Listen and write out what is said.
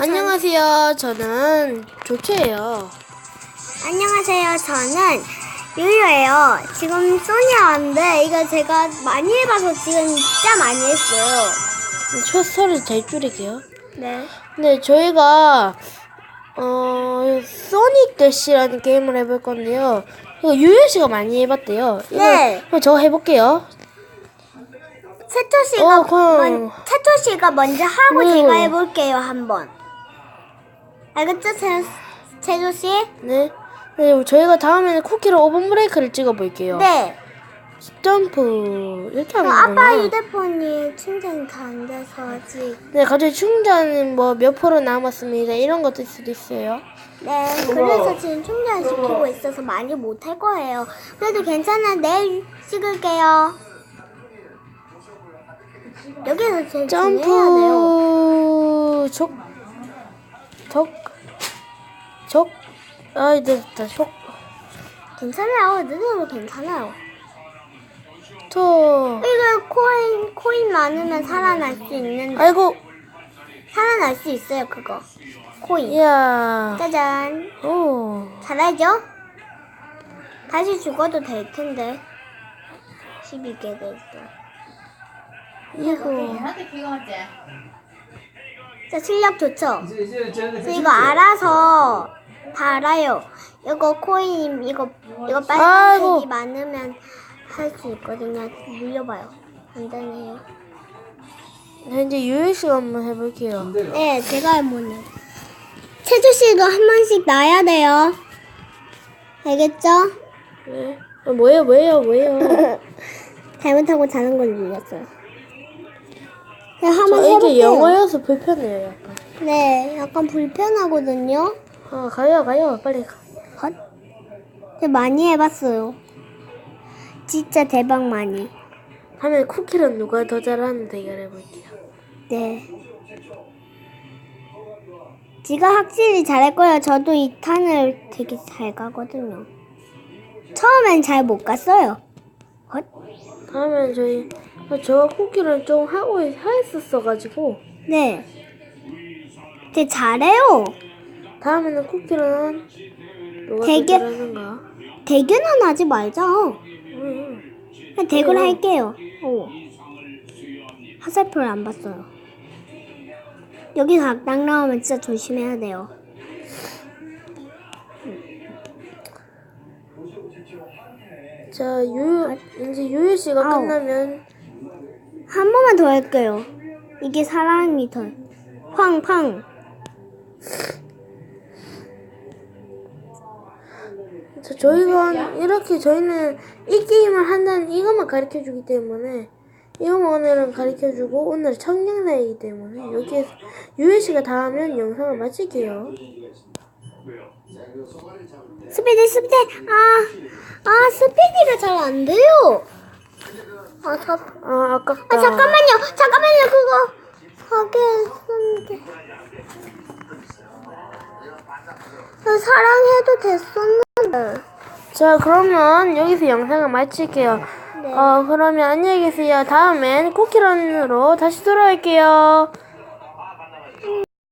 안녕하세요. 저는 조채예요. 안녕하세요. 저는 유유예요. 지금 소니아 왔는데 이거 제가 많이 해봐서 지금 진짜 많이 했어요. 첫 소리 잘 줄일게요. 네. 네, 저희가 어 소닉 대시라는 게임을 해볼 건데요. 이거 유유 씨가 많이 해봤대요. 이거 네. 그럼 저 해볼게요. 채토 씨가 어, 그럼. 먼, 채토 씨가 먼저 하고 음. 제가 해볼게요 한번. 알겠죠, 채, 채토 씨? 네. 네, 저희가 다음에는 쿠키로 오븐 브레이크를 찍어 볼게요. 네. 점프 이렇게 저 하는 아빠 거예요. 휴대폰이 충전이 다 안 돼서 아직. 네, 갑자기 충전은 뭐 몇 프로 남았습니다. 이런 것도 있을 수도 있어요. 네, 그래서 지금 충전 시키고 있어서 많이 못 할 거예요. 그래도 괜찮아, 내일 찍을게요. 여기서 제일 중요해야 돼요. 점프 적, 적, 적, 아 이제 됐다. 적, 괜찮아요, 느려도 괜찮아요. 저, 이거 코인, 코인 많으면 살아날 수 있는데, 아이고, 살아날 수 있어요, 그거. 코인. 야, 짜잔. 오, 잘하죠? 다시 죽어도 될 텐데. 12개 됐어. 이거, 자, 실력 좋죠? 이제 이제 쟤네들 그래서 이거 알아서 다 알아요. 이거 코인 이거 이거. 빨간색이 많으면 할 수 있거든요. 물려봐요. 안 되네요. 네, 이제 유일 씨가 한번 해볼게요. 네, 제가 할머니. 채주 씨도 한 번씩 놔야 돼요. 알겠죠? 네. 어, 뭐예요, 뭐예요, 뭐예요? 잘못하고 자는 걸 눌렸어요. 네, 한번 저 해볼게요. 이게 영어여서 불편해요, 약간. 네, 약간 불편하거든요. 아, 가요, 가요, 빨리 가. 헛. 네, 많이 해봤어요. 진짜 대박 많이. 하면 쿠키는 누가 더 잘하는 대결 해볼게요. 네. 지가 확실히 잘할 거예요. 저도 이 탄을 되게 잘 가거든요. 처음엔 잘 못 갔어요. 헛. 다음엔 저희 어, 저 쿠키를 좀 하고 했었어가지고 네. 되게 잘해요. 다음에는 쿠키는 누가 대결- 더 잘하는가? 대결은 하지 말자. 응. 그냥 대결 할게요. 오. 화살표를 안 봤어요. 여기서 악당 나오면 진짜 조심해야 돼요. 자, 유 이제 유유 씨가 아우. 끝나면 한 번만 더 할게요. 이게 사랑이 더. 팡팡. 자, 저희가 이렇게 저희는 이 게임을 한다는 이것만 가르쳐 주기 때문에 이것만 오늘은 가르쳐 주고 오늘 첫 영상이기 때문에 여기에서 유유 씨가 다 하면 영상을 마칠게요. 스피드 스피드 아, 아 스피드가 잘 안 돼요. 아, 자, 아, 아깝다. 아 잠깐만요, 잠깐만요 그거 하게 했었는데. 나 사랑해도 됐었는데. 자, 그러면 여기서 영상을 마칠게요. 네. 어, 그러면 안녕히 계세요. 다음엔 쿠키런으로 다시 돌아올게요.